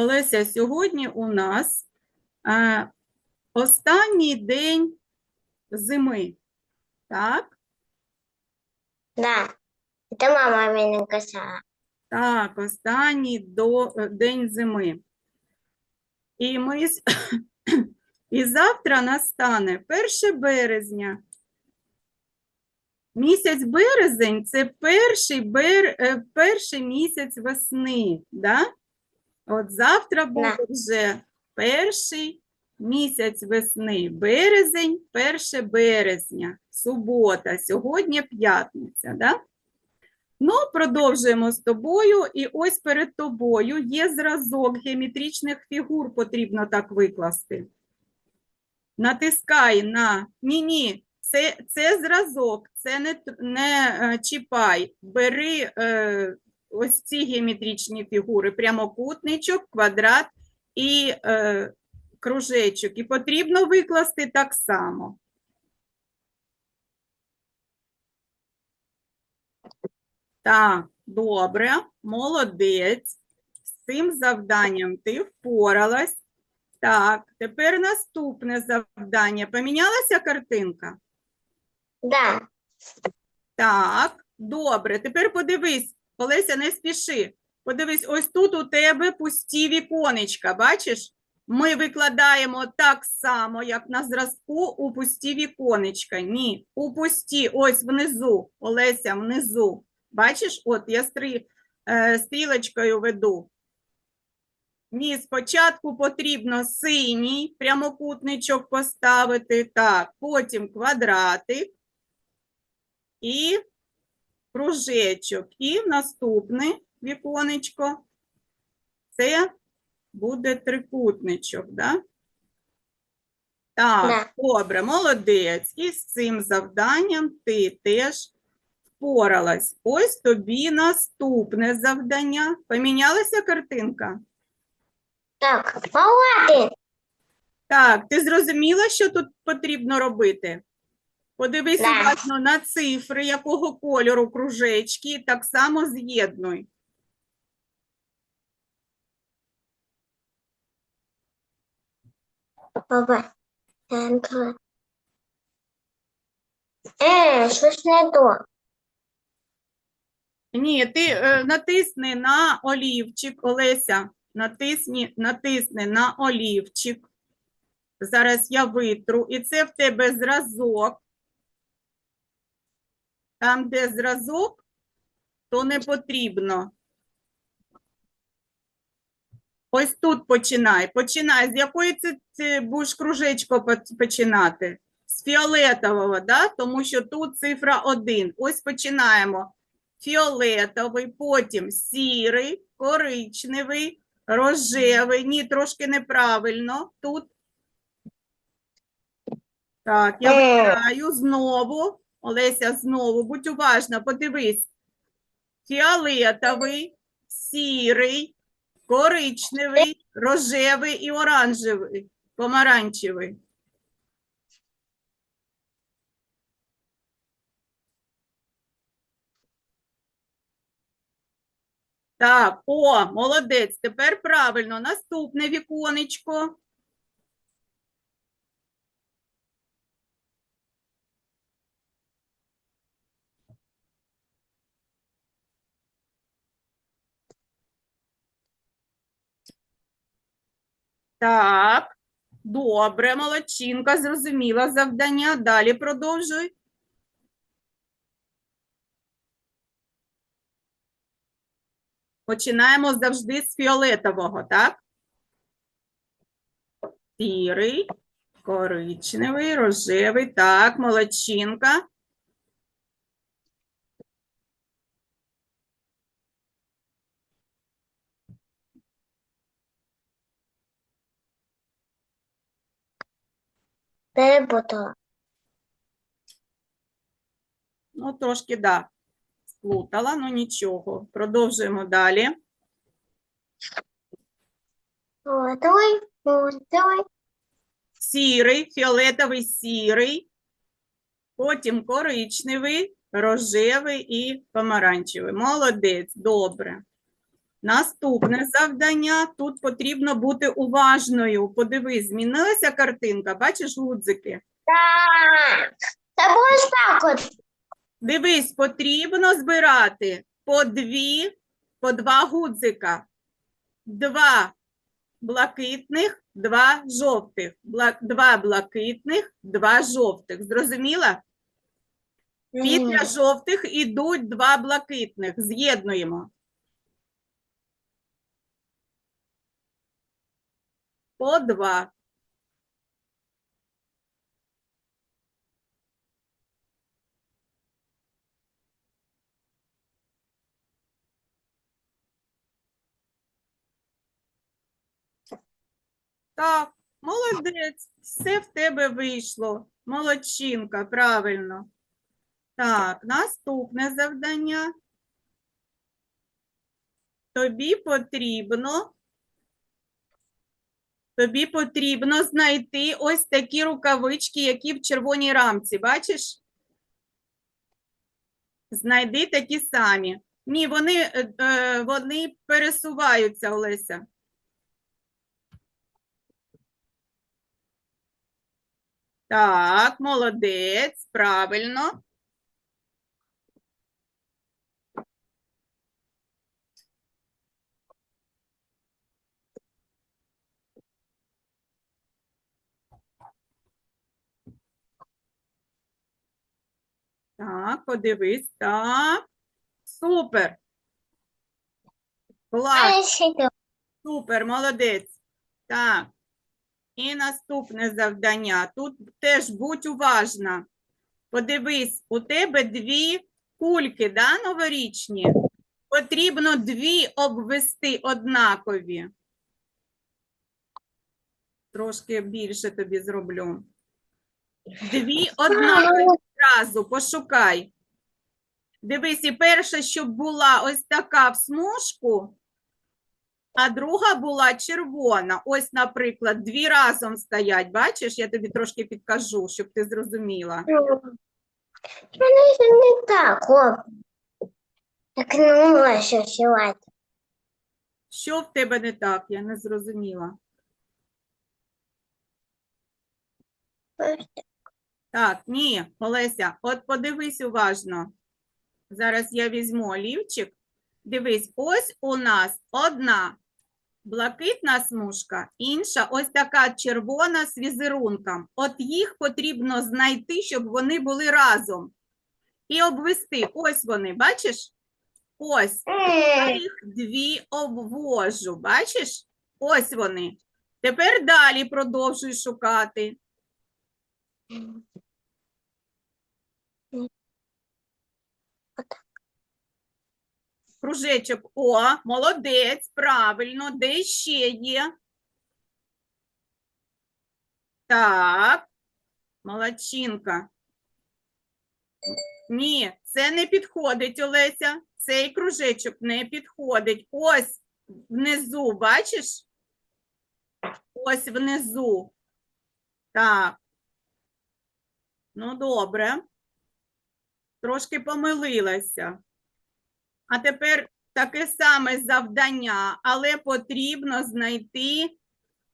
Олеся, сьогодні у нас е, останній день зими. Так? Да. Это мама меня касала. Так, останній до, е, день зими. І ми с- і завтра настане 1 березня. Місяць березень це перший, бер, е, перший місяць весни. Да? От завтра буде вже перший місяць весни. Березень, 1 березня, субота, сьогодні п'ятниця. Да? Ну, продовжуємо з тобою. І ось перед тобою є зразок геометричних фігур, потрібно так викласти. Натискай на ні-ні, це, це зразок, це не, не е, чіпай. Бери е, ось ці геометричні фігури: прямокутничок, квадрат і е, кружечок. І потрібно викласти так само. Так, добре, молодець. З цим завданням ти впоралась. Так, тепер наступне завдання. Помінялася картинка? Да. Так, добре. Тепер подивись, Олеся, не спіши. Подивись, ось тут у тебе пусті віконечка, бачиш? Ми викладаємо так само, як на зразку у пусті віконечка. Ні, у пусті, ось внизу, Олеся, внизу. Бачиш, от я стрі, е, стрілочкою веду. Ні, спочатку потрібно синій прямокутничок поставити, так, потім квадратик і кружечок. І наступне віконечко це буде трикутничок, да? Так, Да. добре, молодець. І з цим завданням ти теж впоралась. Ось тобі наступне завдання. Помінялася картинка? Так, палаты. Так, ти зрозуміла, що тут потрібно робити? Подивись Да. уважно на цифри, якого кольору кружечки, так само з'єднуй. Папа. Э, что ж не то? Ні, ти е, натисни на олівчик, Олеся, натисни, натисни на олівчик. Зараз я витру, і це в тебе зразок. Там, де зразок, то не потрібно. Ось тут починай. Починай. З якої це, це будеш кружечко починати? З фіолетового, да? тому що тут цифра 1. Ось починаємо. Фіолетовий, потім сірий, коричневий, рожевий. Ні, трошки неправильно. Тут. Так, я Е. вибираю знову. Олеся, знову. Будь уважна, подивись. Фіолетовий, сірий, коричневий, рожевий і оранжевий, помаранчевий. Так, о, молодець. Тепер правильно. Наступне віконечко. Так, добре, молодчинка, зрозуміла завдання. Далі продовжуй. Починаємо завжди з фіолетового, так? Сірий, коричневий, рожевий. Так, молодчинка. Перепутала. Ну, трошки, да, сплутала, ну нічого. Продовжуємо далі. Вот, давай. Сірий, фіолетовий сірий, потім коричневий, рожевий і помаранчевий. Молодець, добре. Наступне завдання. Тут потрібно бути уважною. Подивись, змінилася картинка. Бачиш гудзики? Так. Та ось так от. Дивись, потрібно збирати по дві, по два гудзика. Два блакитних, два жовтих. Бла- Два блакитних, два жовтих. Зрозуміла? Після жовтих ідуть два блакитних. З'єднуємо. По два. Так, молодець, все в тебе вийшло. Молодчинка, правильно. Так, наступне завдання. Тобі потрібно, тобі потрібно знайти ось такі рукавички, які в червоній рамці. Бачиш? Знайди такі самі. Ні, вони, е, е, вони пересуваються, Олеся. Так, молодець, правильно. Так, подивись, так. Супер. Клас. Супер, молодець. Так. І наступне завдання. Тут теж будь уважна. Подивись, у тебе дві кульки, да, новорічні? Потрібно дві обвести однакові. Трошки більше тобі зроблю. Дві однакові одразу пошукай. Дивись, і перша, щоб була ось така в смужку, а друга була червона. Ось, наприклад, дві разом стоять. Бачиш, я тобі трошки підкажу, щоб ти зрозуміла. Мене це не так, о. Так не можу сівати. Що в тебе не так? Я не зрозуміла. Так, ні, Олеся, от подивись уважно. Зараз я візьму олівчик. Дивись, ось у нас одна блакитна смужка, інша ось така червона з візерунком. От їх потрібно знайти, щоб вони були разом. І обвести. Ось вони, бачиш? Ось. Я їх дві обвожу. Бачиш? Ось вони. Тепер далі продовжуй шукати. Кружечок. О, молодець, правильно. Де ще є? Так, молодчинка. Ні, це не підходить, Олеся. Цей кружечок не підходить. Ось внизу, бачиш? Ось внизу. Так. Ну, добре. Трошки помилилася. А тепер таке саме завдання, але потрібно знайти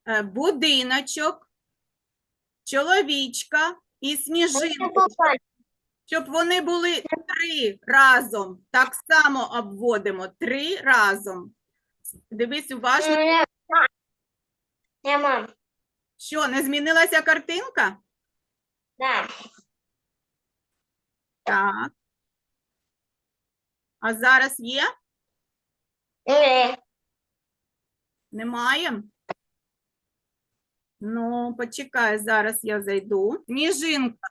е, будиночок, чоловічка і сніжинку, щоб вони були три разом. Так само обводимо три разом. Дивись уважно, Я мам, що не змінилася картинка? да. Так. А зараз є? Е, Немає? Ну, почекай, зараз я зайду. Сніжинка.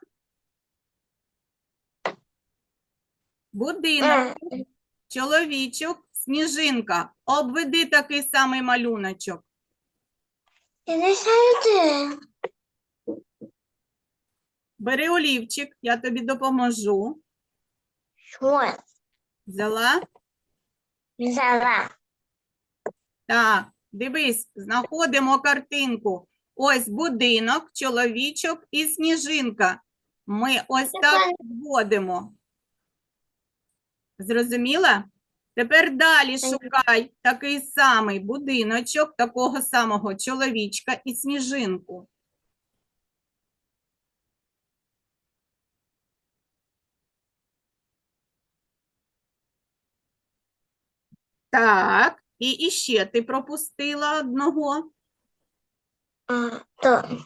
Будинок, е, чоловічок, сніжинка. Обведи такий самий малюночок. Я не знаю де. Бери олівчик, я тобі допоможу. Що? Взяла? Взяла. Так, дивись, знаходимо картинку. Ось будинок, чоловічок і сніжинка. Ми ось так вводимо. Зрозуміла? Тепер далі шукай такий самий будиночок, такого самого чоловічка і сніжинку. Так, і іще ти пропустила одного. А, то.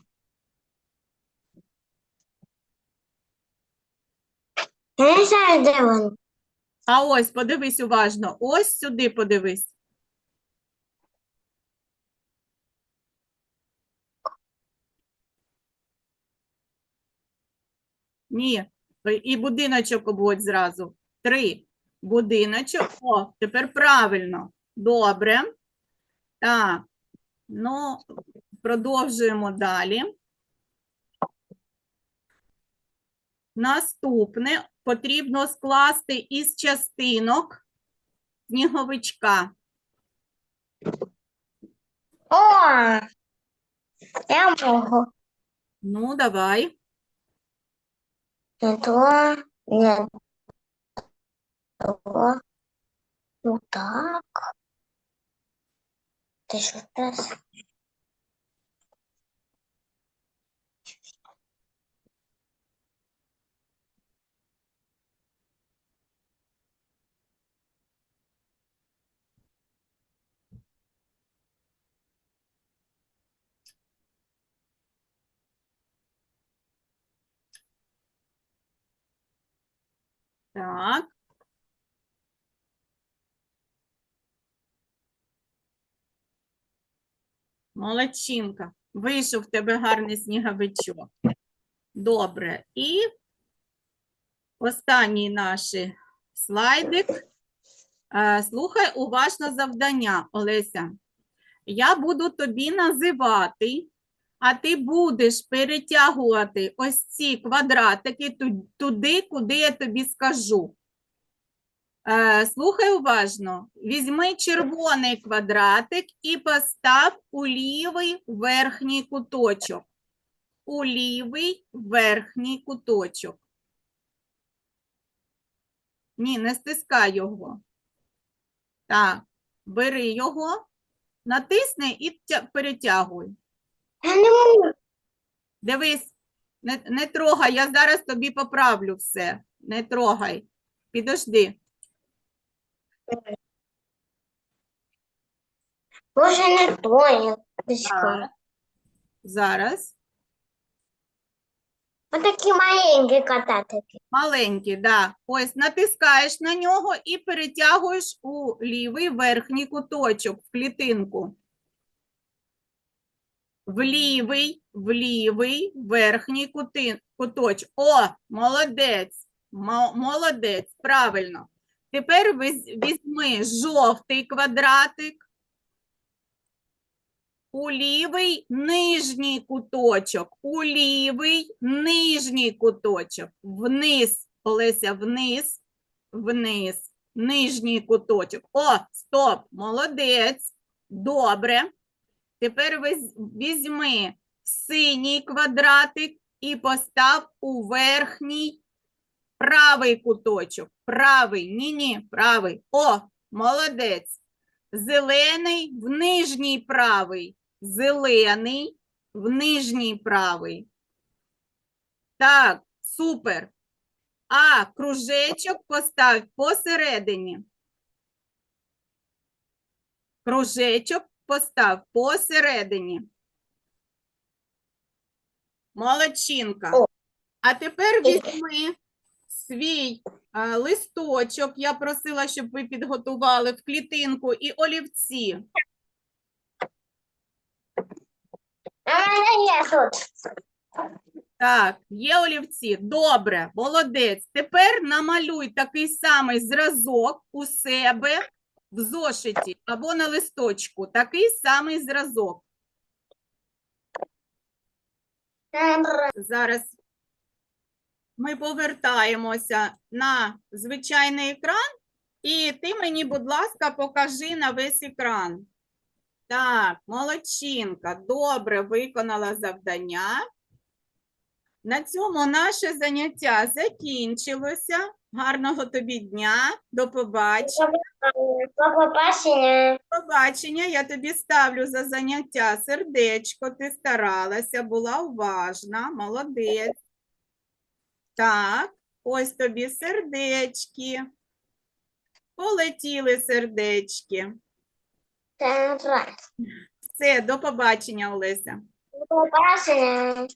Я не знаю, де він. А ось подивись уважно. Ось сюди подивись. Ні, і будиночок обводь зразу. Три. Будиночок. О, тепер правильно. Добре. Так. Ну, продовжуємо далі. Наступне потрібно скласти із частинок сніговичка. О! Я можу. Ну, давай. Не то, не. Ну так. Ти що раз? Так. Молодчинка. Вийшов в тебе гарний сніговичок. Добре. І останній наш слайдик. Е, Слухай уважно завдання, Олеся. Я буду тобі називати, а ти будеш перетягувати ось ці квадратики туди, куди я тобі скажу. Е, Слухай уважно. Візьми червоний квадратик і постав у лівий верхній куточок. У лівий верхній куточок. Ні, не стискай його. Так, бери його, натисни і перетягуй. Дивись, не, не трогай, я зараз тобі поправлю все. Не трогай. Підожди. Може, не Так. Зараз. Отакі маленькі кататики. Маленький, да. Ось натискаєш на нього і перетягуєш у лівий верхній куточок в клітинку. В лівий, в лівий верхній кути- куточок. О, молодець. мо- Молодець, правильно. Тепер візьми жовтий квадратик. У лівий нижній куточок. У лівий нижній куточок. Вниз, Олеся, вниз, вниз, нижній куточок. О, стоп, молодець. Добре. Тепер візьми синій квадратик і постав у верхній правий куточок. Правий, ні-ні, правий. О, молодець. Зелений в нижній правий. Зелений в нижній правий. Так, супер. А кружечок постав посередині. Кружечок постав посередині. Молодчинка. А тепер візьми свій а, листочок. Я просила, щоб ви підготували в клітинку і олівці. А в тут. Так, є олівці. Добре, молодець. Тепер намалюй такий самий зразок у себе в зошиті або на листочку. Такий самий зразок. Зараз ми повертаємося на звичайний екран, і ти мені, будь ласка, покажи на весь екран. Так, молодчинка, добре виконала завдання. На цьому наше заняття закінчилося. Гарного тобі дня. До побачення. До побачення. побачення. Я тобі ставлю за заняття сердечко. Ти старалася, була уважна, молодець. Так, ось тобі сердечки. Полетіли сердечки. Це раз. Все, до побачення, Олеся. До побачення.